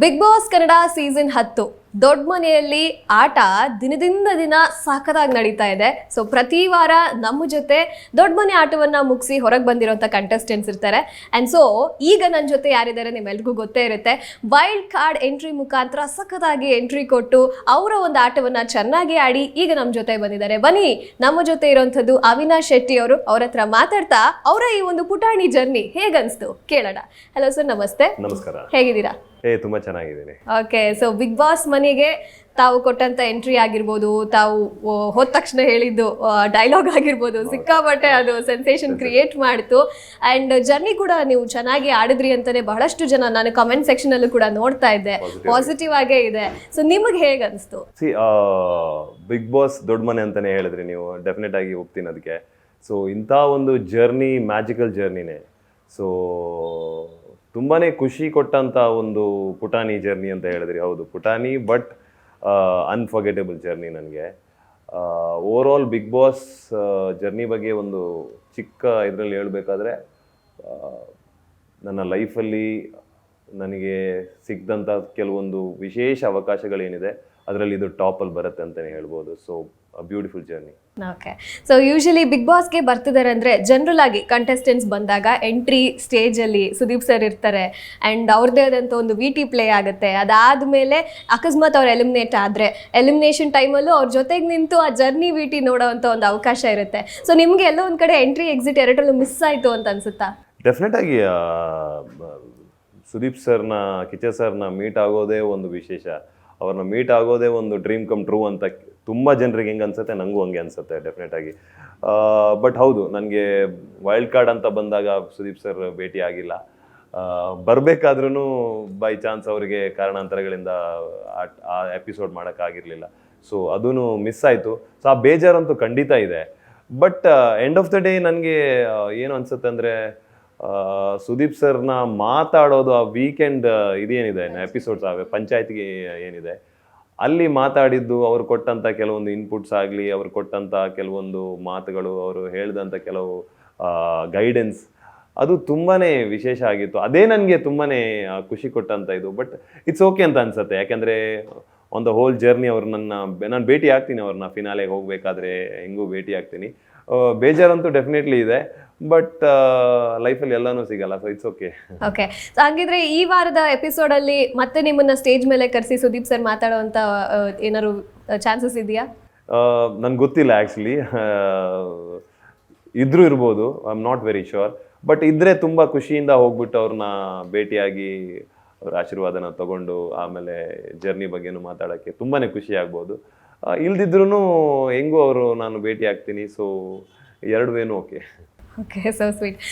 Big boss Kannada season ಹತ್ತು. ದೊಡ್ಡ ಮನೆಯಲ್ಲಿ ಆಟ ದಿನದಿಂದ ದಿನ ಸಾಕದಾಗಿ ನಡೀತಾ ಇದೆ. ಸೊ ಪ್ರತಿ ವಾರ ನಮ್ಮ ಜೊತೆ ದೊಡ್ಡ ಮನೆ ಆಟವನ್ನ ಮುಗಿಸಿ ಹೊರಗೆ ಬಂದಿರೋಂಥ ಕಂಟೆಸ್ಟೆಂಟ್ಸ್ ಇರ್ತಾರೆ. ಆ್ಯಂಡ್ ಸೊ ಈಗ ನನ್ನ ಜೊತೆ ಯಾರಿದ್ದಾರೆ ನಿಮ್ಮೆಲ್ರಿಗೂ ಗೊತ್ತೇ ಇರುತ್ತೆ. ವೈಲ್ಡ್ ಕಾರ್ಡ್ ಎಂಟ್ರಿ ಮುಖಾಂತರ ಸಖತ್ತಾಗಿ ಎಂಟ್ರಿ ಕೊಟ್ಟು ಅವರ ಒಂದು ಆಟವನ್ನ ಚೆನ್ನಾಗಿ ಆಡಿ ಈಗ ನಮ್ಮ ಜೊತೆ ಬಂದಿದ್ದಾರೆ. ಬನ್ನಿ ನಮ್ಮ ಜೊತೆ ಇರೋಂಥದ್ದು ಅವಿನಾಶ್ ಶೆಟ್ಟಿ ಅವರು. ಅವ್ರ ಹತ್ರ ಮಾತಾಡ್ತಾ ಅವರ ಈ ಒಂದು ಪುಟಾಣಿ ಜರ್ನಿ ಹೇಗನ್ಸ್ತು ಕೇಳೋಣ. ಹಲೋ ಸರ್ ನಮಸ್ತೆ. ನಮಸ್ಕಾರ. ಹೇಗಿದ್ದೀರಾ? ಏ ತುಂಬಾ ಚೆನ್ನಾಗಿದ್ದೀನಿ. ಓಕೆ ಸೊ ಬಿಗ್ ಬಾಸ್ ಮನೆಗೆ ತಾವು ಕೊಟ್ಟಂತ ಎಂಟ್ರಿ ಆಗಿರ್ಬೋದು ತಾವು ಹೋದ ತಕ್ಷಣ ಹೇಳಿದ್ದು ಡೈಲಾಗ್ ಆಗಿರ್ಬೋದು ಸಿಕ್ಕಾಪಟ್ಟೆ ಅದು ಸೆನ್ಸೇಷನ್ ಕ್ರಿಯೇಟ್ ಮಾಡ್ತು. ಅಂಡ್ ಜರ್ನಿ ಕೂಡ ನೀವು ಚೆನ್ನಾಗಿ ಆಡಿದ್ರಿ ಅಂತಾನೆ ಬಹಳಷ್ಟು ಜನ ನಾನು ಕಮೆಂಟ್ ಸೆಕ್ಷನ್ ಅಲ್ಲೂ ಕೂಡ ನೋಡ್ತಾ ಇದ್ದೆ. ಪಾಸಿಟಿವ್ ಆಗೇ ಇದೆ. ಸೊ ನಿಮಗೆ ಹೇಗೆ ಅನಿಸ್ತು ಸಿ ಬಿಗ್ ಬಾಸ್ ದೊಡ್ಡ ಮನೆ ಅಂತಾನೆ ಹೇಳಿದ್ರಿ ನೀವು. ಡೆಫಿನೆಟ್ ಆಗಿ ಹೋಗ್ತೀನಿ ಅದಕ್ಕೆ ಸೊ ಇಂಥ ಒಂದು ಜರ್ನಿ ಮ್ಯಾಜಿಕಲ್ ಜರ್ನಿನೇ ಸೊ ತುಂಬಾನೇ ಖುಷಿ ಕೊಟ್ಟಂತ ಒಂದು ಪುಟಾನಿ ಜರ್ನಿ ಅಂತ ಹೇಳಿದ್ರಿ. ಹೌದು ಪುಟಾನಿ ಬಟ್ ಅನ್ಫರ್ಗೆಟೇಬಲ್ ಜರ್ನಿ ನನಗೆ. Overall Bigg Boss journey ಬಗ್ಗೆ ಒಂದು ಚಿಕ್ಕ ಇದರಲ್ಲಿ ಹೇಳಬೇಕಾದ್ರೆ ನನ್ನ ಲೈಫಲ್ಲಿ ನನಗೆ ಸಿಕ್ಕಿದಂಥ ಕೆಲವೊಂದು ವಿಶೇಷ ಅವಕಾಶಗಳೇನಿದೆ ಅದರಲ್ಲಿ ಇದು ಟಾಪಲ್ಲಿ ಬರುತ್ತೆ ಅಂತಲೇ ಹೇಳ್ಬೋದು. So beautiful journey okay so usually Bigg ಬಾಸ್ಗೆ ಬರ್ತಿದ್ದಾರೆ ಅಂದ್ರೆ ಜನರಲ್ ಆಗಿ ಕಂಟೆಸ್ಟೆಂಟ್ಸ್ ಬಂದಾಗ ಎಂಟ್ರಿ ಸ್ಟೇಜಲ್ಲಿ ಸುದೀಪ್ ಸರ್ ಇರ್ತಾರೆ. ಆ್ಯಂಡ್ ಅವ್ರದ್ದೇ ಆದಂಥ ಒಂದು ವಿ ಟಿ ಪ್ಲೇ ಆಗುತ್ತೆ. ಅದಾದ್ಮೇಲೆ ಅಕಸ್ಮಾತ್ ಅವ್ರು ಎಲಿಮಿನೇಟ್ ಆದರೆ ಎಲಿಮಿನೇಷನ್ ಟೈಮಲ್ಲೂ ಅವ್ರ ಜೊತೆಗೆ ನಿಂತು ಆ ಜರ್ನಿ ವಿ ಟಿ ನೋಡೋವಂಥ ಒಂದು ಅವಕಾಶ ಇರುತ್ತೆ. ಸೊ ನಿಮಗೆ ಎಲ್ಲೋ ಒಂದು ಕಡೆ ಎಂಟ್ರಿ ಎಕ್ಸಿಟ್ ಎರಡರಲ್ಲೂ ಮಿಸ್ ಆಯಿತು ಅಂತ ಅನ್ಸುತ್ತಾ? ಡೆಫಿನೆಟ್ ಆಗಿ ಆ, ಮ- ಸುದೀಪ್ ಸರ್ನ ಕಿಚನ್ ಸರ್ನ ಮೀಟ್ ಆಗೋದೇ ಒಂದು ವಿಶೇಷ. ಅವ್ರನ್ನ ಮೀಟ್ ಆಗೋದೇ ಒಂದು ಡ್ರೀಮ್ ಕಮ್ ಟ್ರೂ ಅಂತ ತುಂಬ ಜನರಿಗೆ ಹೆಂಗೆ ಅನ್ಸುತ್ತೆ? ನನಗೂ ಹಂಗೆ ಅನ್ಸುತ್ತೆ ಡೆಫಿನೆಟ್ ಆಗಿ. ಬಟ್ ಹೌದು, ನನಗೆ ವೈಲ್ಡ್ ಕಾರ್ಡ್ ಅಂತ ಬಂದಾಗ ಸುದೀಪ್ ಸರ್ ಭೇಟಿ ಆಗಿಲ್ಲ. ಬರಬೇಕಾದ್ರೂ ಬೈ ಚಾನ್ಸ್ ಅವರಿಗೆ ಕಾರಣಾಂತರಗಳಿಂದ ಆ ಎಪಿಸೋಡ್ ಮಾಡೋಕ್ಕಾಗಿರಲಿಲ್ಲ ಸೊ ಅದೂ ಮಿಸ್ ಆಯಿತು. ಸೊ ಆ ಬೇಜಾರಂತೂ ಖಂಡಿತ ಇದೆ. But end of the day ನನಗೆ ಏನು ಅನ್ಸುತ್ತೆ ಅಂದರೆ ಸುದೀಪ್ ಸರ್ನ ಮಾತಾಡೋದು ಆ ವೀಕೆಂಡ್ ಇದೇನಿದೆ ಎಪಿಸೋಡ್ಸ್ ಆವೆ ಪಂಚಾಯತ್ಗೆ ಏನಿದೆ. ಅಲ್ಲಿ ಮಾತಾಡಿದ್ದು ಅವ್ರು ಕೊಟ್ಟಂಥ ಕೆಲವೊಂದು ಇನ್ಪುಟ್ಸ್ ಆಗಲಿ ಅವ್ರು ಕೊಟ್ಟಂಥ ಕೆಲವೊಂದು ಮಾತುಗಳು ಅವರು ಹೇಳಿದಂಥ ಕೆಲವು ಗೈಡೆನ್ಸ್ ಅದು ತುಂಬಾನೇ ವಿಶೇಷ ಆಗಿತ್ತು. ಅದೇ ನನಗೆ ತುಂಬಾನೇ ಖುಷಿ ಕೊಟ್ಟಂತ ಇದು. ಬಟ್ ಇಟ್ಸ್ ಓಕೆ ಅಂತ ಅನ್ಸುತ್ತೆ. ಯಾಕಂದ್ರೆ ಆನ್ ದ ಹೋಲ್ ಜರ್ನಿ ಅವ್ರು ನನ್ನ ನಾನು ಭೇಟಿ ಆಗ್ತೀನಿ ಅವ್ರನ್ನ. ಫಿನಾಲೆಗೆ ಹೋಗಬೇಕಾದ್ರೆ ಹೆಂಗೂ ಭೇಟಿ ಆಗ್ತೀನಿ ಬೇಜಾರಂತೂ ಡೆಫಿನೆಟ್ಲಿ ಇದೆ. ಬಟ್ ಲೈಫಲ್ಲಿ ಎಲ್ಲನೂ ಸಿಗಲ್ಲ so it's okay okay so ಹಾಗಿದ್ರೆ ಈ ವಾರದ ಎಪಿಸೋಡ್ ಅಲ್ಲಿ ಮತ್ತೆ ನಿಮ್ಮನ್ನ ಸ್ಟೇಜ್ ಮೇಲೆ ಕರೆಸಿ ಸುದೀಪ್ ಸರ್ ಮಾತಾಡುವಂತ ಏನಾದ್ರು ಚಾನ್ಸಸ್ ಇದೆಯಾ? ನನ್ಗೆ ಗೊತ್ತಿಲ್ಲ ಆ್ಯಕ್ಚುಲಿ ಇದ್ರೂ ಇರ್ಬೋದು I am not very sure but ಇದ್ರೆ ತುಂಬ ಖುಷಿಯಿಂದ ಹೋಗ್ಬಿಟ್ಟು ಅವ್ರನ್ನ ಭೇಟಿಯಾಗಿ ಅವ್ರ ಆಶೀರ್ವಾದನ ತಗೊಂಡು ಆಮೇಲೆ ಜರ್ನಿ ಬಗ್ಗೆನೂ ಮಾತಾಡೋಕ್ಕೆ ತುಂಬಾ ಖುಷಿ ಆಗ್ಬೋದು. ಇಲ್ದಿದ್ರೂ ಹೆಂಗೂ ಅವರು ನಾನು ಭೇಟಿ ಆಗ್ತೀನಿ ಸೊ ಎರಡುವೇನು ಓಕೆ ಓಕೆ ಸೊ ಸ್ವೀಟ್